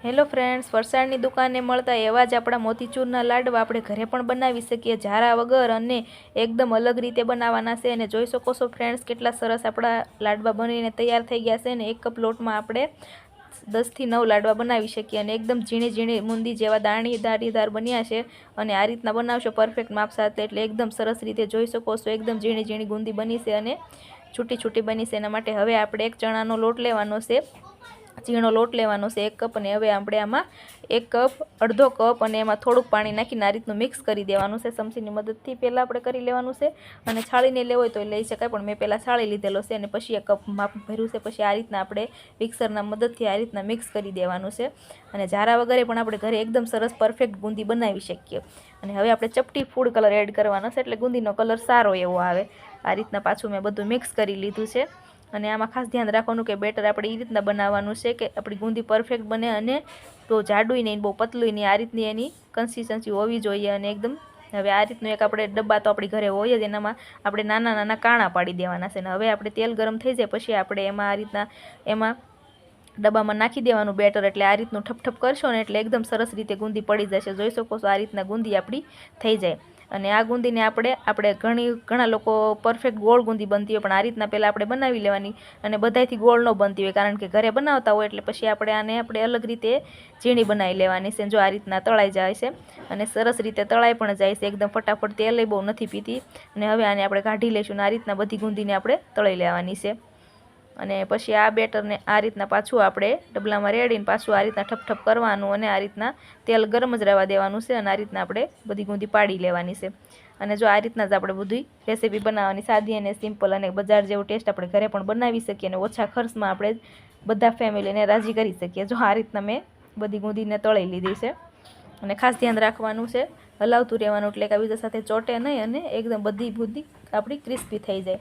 Hello friends વરસાદની દુકાને મળતા એવા જ આપણા મોતીચૂરના લાડવા આપણે ઘરે પણ બનાવી શકીએ ઝારા વગર અને એકદમ અલગ રીતે બનાવવાના છે અને જોઈ શકો છો ફ્રેન્ડ્સ, કેટલા સરસ આપણા લાડવા બનીને તૈયાર થઈ ગયા છે અને એક કપ લોટમાં આપણે દસથી નવ લાડવા બનાવી શકીએ અને એકદમ ઝીણી ઝીણી મુંદી જેવા દાણી દારીદાર બન્યા છે અને આ રીતના બનાવશો પરફેક્ટ માપ સાથે એટલે એકદમ સરસ રીતે જોઈ શકો છો, એકદમ ઝીણી ઝીણી ગુંદી બની છે અને છૂટી છૂટી બની છે. એના માટે હવે આપણે એક ચણાનો લોટ લેવાનો છે. ઝીણો લોટ લેવાનો છે, એક કપ અને હવે આપણે આમાં એક કપ અડધો કપ અને એમાં થોડુંક પાણી નાખીને આ રીતનું મિક્સ કરી દેવાનું છે. ચમચીની મદદથી પહેલાં આપણે કરી લેવાનું છે અને છાળીને લેવો હોય તો લઈ શકાય, પણ મેં પહેલાં છાળી લીધેલો છે અને પછી એક કપ માપ ભર્યું છે. પછી આ રીતના આપણે મિક્સરના મદદથી આ રીતના મિક્સ કરી દેવાનું છે અને ઝારા વગેરે પણ આપણે ઘરે એકદમ સરસ પરફેક્ટ બુંદી બનાવી શકીએ. અને હવે આપણે ચપટી ફૂડ કલર એડ કરવાનો છે, એટલે ગુંદીનો કલર સારો એવો આવે. આ રીતના પાછું મેં બધું મિક્સ કરી લીધું છે. અને આમાં ખાસ ધ્યાન રાખવાનું કે બેટર આપણે એ રીતના બનાવવાનું છે કે આપણી ગુંદી પરફેક્ટ બને અને બહુ જાડું નહીં બહુ પતલું નહીં આ રીતની એની કન્સિસ્ટન્સી હોવી જોઈએ અને એકદમ હવે આ રીતનું એક આપણે ડબ્બા તો આપણી ઘરે હોય જ, એનામાં આપણે નાના નાના કાણા પાડી દેવાના છે ને હવે આપણે તેલ ગરમ થઈ જાય પછી આપણે એમાં આ રીતના એમાં ડબ્બામાં નાખી દેવાનું બેટર એટલે આ રીતનું ઠપઠપ કરશો ને એટલે એકદમ સરસ રીતે ગુંદી પડી જશે. જોઈ શકો છો આ રીતના ગુંદી આપણી થઈ જાય. અને આ ગુંદીને આપણે આપણે ઘણી, ઘણા લોકો પરફેક્ટ ગોળ ગુંદી બનતી હોય, પણ આ રીતના પહેલાં આપણે બનાવી લેવાની અને બધાયથી ગોળ ન બનતી હોય, કારણ કે ઘરે બનાવતા હોય, એટલે પછી આપણે આને, આપણે અલગ રીતે ઝીણી બનાવી લેવાની છે, જો આ રીતના તળાઈ જાય છે. અને સરસ રીતે તળાઈ પણ જાય છે, એકદમ ફટાફટ તેલ બહુ નથી પીતી. અને હવે આને આપણે કાઢી લઈશું અને આ રીતના બધી ગુંદીને આપણે તળી લેવાની છે. અને પછી આ બેટરને આ રીતના પાછું આપણે ડબલામાં રેડીને પાછું આ રીતના ઠપઠપ કરવાનું અને આ રીતના તેલ ગરમ જ રહેવા દેવાનું છે અને આ રીતના આપણે બધી ગુંદી પાડી લેવાની છે. અને જો આ રીતના જ આપણે બધી રેસીપી બનાવવાની સાદી અને સિમ્પલ અને બજાર જેવું ટેસ્ટ આપણે ઘરે પણ બનાવી શકીએ અને ઓછા ખર્ચમાં આપણે બધા ફેમિલીને રાજી કરી શકીએ. જો આ રીતના મેં બધી ગુંદીને તળી લીધી છે અને ખાસ ધ્યાન રાખવાનું છે, હલાવતું રહેવાનું એટલે કે બીજા સાથે ચોટે નહીં અને એકદમ બધી બુદ્ધિ આપણી ક્રિસ્પી થઈ જાય.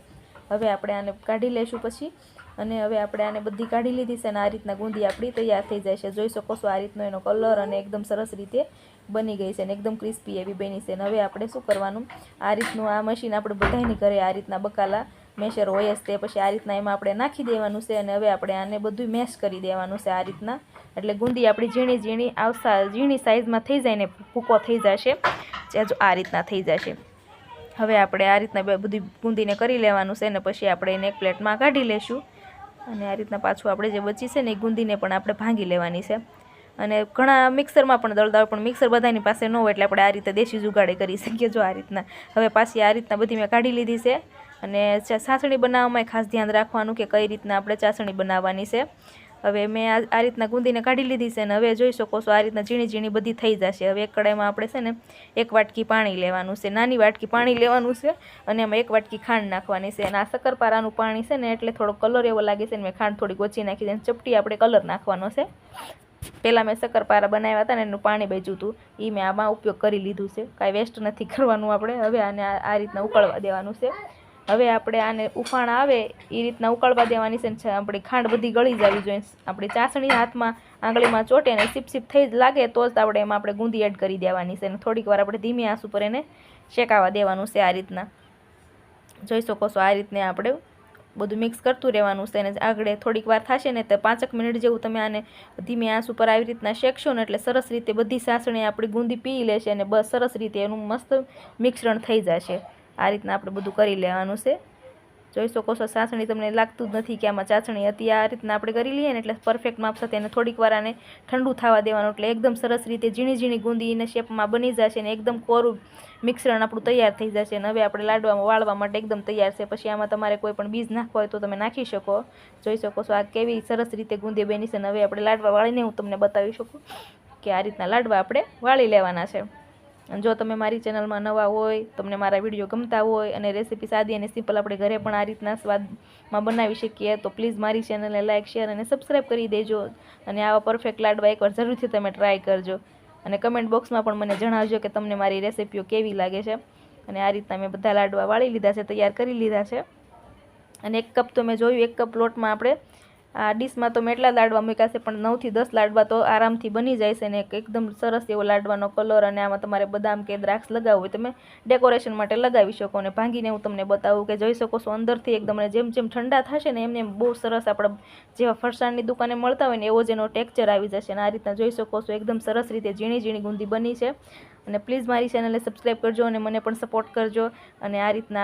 હવે આપણે આને કાઢી લઈશું પછી અને હવે આપણે આને બધી કાઢી લીધી છે અને આ રીતના ગુંદી આપણી તૈયાર થઈ જાય છે. જોઈ શકો છો આ રીતનો એનો કલર અને એકદમ સરસ રીતે બની ગઈ છે અને એકદમ ક્રિસ્પી એવી બની છે. અને હવે આપણે શું કરવાનું? આ રીતનું આ મશીન આપણે બધાની ઘરે આ રીતના બકાલા મેશર હોય જ તે. પછી આ રીતના એમાં આપણે નાખી દેવાનું છે અને હવે આપણે આને બધું મેશ કરી દેવાનું છે આ રીતના. એટલે ગુંદી આપણી ઝીણી ઝીણી આવતા ઝીણી સાઇઝમાં થઈ જાય ને ભૂકો થઈ જશે. જો આ રીતના થઈ જશે. હવે આપણે આ રીતના બધી ગુંદીને કરી લેવાનું છે ને પછી આપણે એને એક પ્લેટમાં કાઢી લઈશું અને આ રીતના પાછું આપણે જે બચી છે ને એ ગુંદીને પણ આપણે ભાંગી લેવાની છે. અને ઘણા મિક્સરમાં પણ દળદાળ પણ મિક્સર બધાની પાસે ન હોય એટલે આપણે આ રીતે દેશી જુગાડે કરી શકીએ જો આ રીતના. હવે પાછી આ રીતના બધી મેં કાઢી લીધી છે. અને ચાસણી બનાવવામાં ખાસ ધ્યાન રાખવાનું કે કઈ રીતના આપણે ચાસણી બનાવવાની છે. હવે મેં આ રીતના ગુંદીને કાઢી લીધી છે ને હવે જોઈ શકો છો આ રીતના ઝીણી ઝીણી બધી થઈ જશે. હવે એક કડાઈમાં આપણે છે ને એક વાટકી પાણી લેવાનું છે. નાની વાટકી પાણી લેવાનું છે અને એમાં એક વાટકી ખાંડ નાખવાની છે. અને આ શક્કરપારાનું પાણી છે ને એટલે થોડો કલર એવો લાગે છે ને મેં ખાંડ થોડી ઓછી નાખી છે. ચપટી આપણે કલર નાખવાનો છે. પહેલાં મેં શક્કરપારા બનાવ્યા હતા ને એનું પાણી બચ્યું હતું. એ મેં આમાં ઉપયોગ કરી લીધું છે. કાંઈ વેસ્ટ નથી કરવાનું આપણે. હવે આને આ રીતના ઉકળવા દેવાનું છે. હવે આપણે આને ઉફાણ આવે એ રીતના ઉકળવા દેવાની છે આપણી ખાંડ બધી ગળી જવી જોઈએ. આપણી ચાસણી હાથમાં આંગળીમાં ચોટે અને સીપ સીપ થઈ જ લાગે, તો જ આપણે એમાં આપણે ગુંદી એડ કરી દેવાની છે. અને થોડીક વાર આપણે ધીમી આંસ ઉપર એને શેકાવા દેવાનું છે આ રીતના. જોઈ શકો છો આ રીતને આપણે બધું મિક્સ કરતું રહેવાનું છે અને આગળ થોડીક વાર થશે ને તો પાંચક મિનિટ જેવું તમે આને ધીમે આંસ ઉપર આવી રીતના શેકશો ને એટલે સરસ રીતે બધી સાસણી આપણી ગુંદી પી લેશે અને બસ સરસ રીતે એનું મસ્ત મિશ્રણ થઈ જશે. આ રીતના આપણે બધું કરી લેવાનું છે. જોઈ શકો છો ચાસણી તમને લાગતું જ નથી કે આમાં ચાસણી હતી. આ રીતના આપણે કરી લઈએ ને એટલે પરફેક્ટ માપ સાથે એને થોડીક વાર આને ઠંડુ થવા દેવાનું. એટલે એકદમ સરસ રીતે ઝીણી ઝીણી ગુંદીને શેપમાં બની જશે ને એકદમ કોરું મિશ્રણ આપણું તૈયાર થઈ જશે. અને હવે આપણે લાડવામાં વાળવા માટે એકદમ તૈયાર છે. પછી આમાં તમારે કોઈ પણ બીજ નાખવા હોય તો તમે નાખી શકો. જોઈ શકો છો, આ કેવી સરસ રીતે ગુંદી બની છે. અને હવે આપણે લાડવા વાળીને હું તમને બતાવી શકું કે આ રીતના લાડવા આપણે વાળી લેવાના છે. જો તમે મારી ચેનલમાં નવા હોય, તમને મારા વીડિયો ગમતા હોય અને રેસીપી સાદી અને સિમ્પલ આપણે ઘરે પણ આ રીતના સ્વાદમાં બનાવી શકીએ, તો પ્લીઝ મારી ચેનલને લાઇક શેર અને સબસ્ક્રાઈબ કરી દેજો. અને આવા પરફેક્ટ લાડવા એકવાર જરૂરથી તમે ટ્રાય કરજો. અને કમેન્ટ બોક્સમાં પણ મને જણાવજો કે તમને મારી રેસીપીઓ કેવી લાગે છે. અને આ રીતના મેં બધા લાડવા વાળી લીધા છે, તૈયાર કરી લીધા છે. અને એક કપ તો મેં જોયું, એક કપ લોટમાં આપણે આ ડીશમાં તો મેં એટલા લાડવા મૂકાશે પણ નવથી દસ લાડવા તો આરામથી બની જાય છે ને એકદમ સરસ એવો લાડવાનો કલર અને આમાં તમારે બદામ કે દ્રાક્ષ લગાવવું હોય તમે ડેકોરેશન માટે લગાવી શકો અને ભાંગીને હું તમને બતાવું કે જોઈ શકો છો અંદરથી એકદમ જેમ જેમ ઠંડા થશે ને એમને એમ બહુ સરસ આપણે જેવા ફરસાણની દુકાને મળતા હોય ને એવો જ એનો ટેક્ચર આવી જશે અને આ રીતના જોઈ શકો છો એકદમ સરસ રીતે ઝીણી ઝીણી ગુંદી બની છે અને પ્લીઝ મારી ચેનલને સબસ્ક્રાઈબ કરજો અને મને પણ સપોર્ટ કરજો અને આ રીતના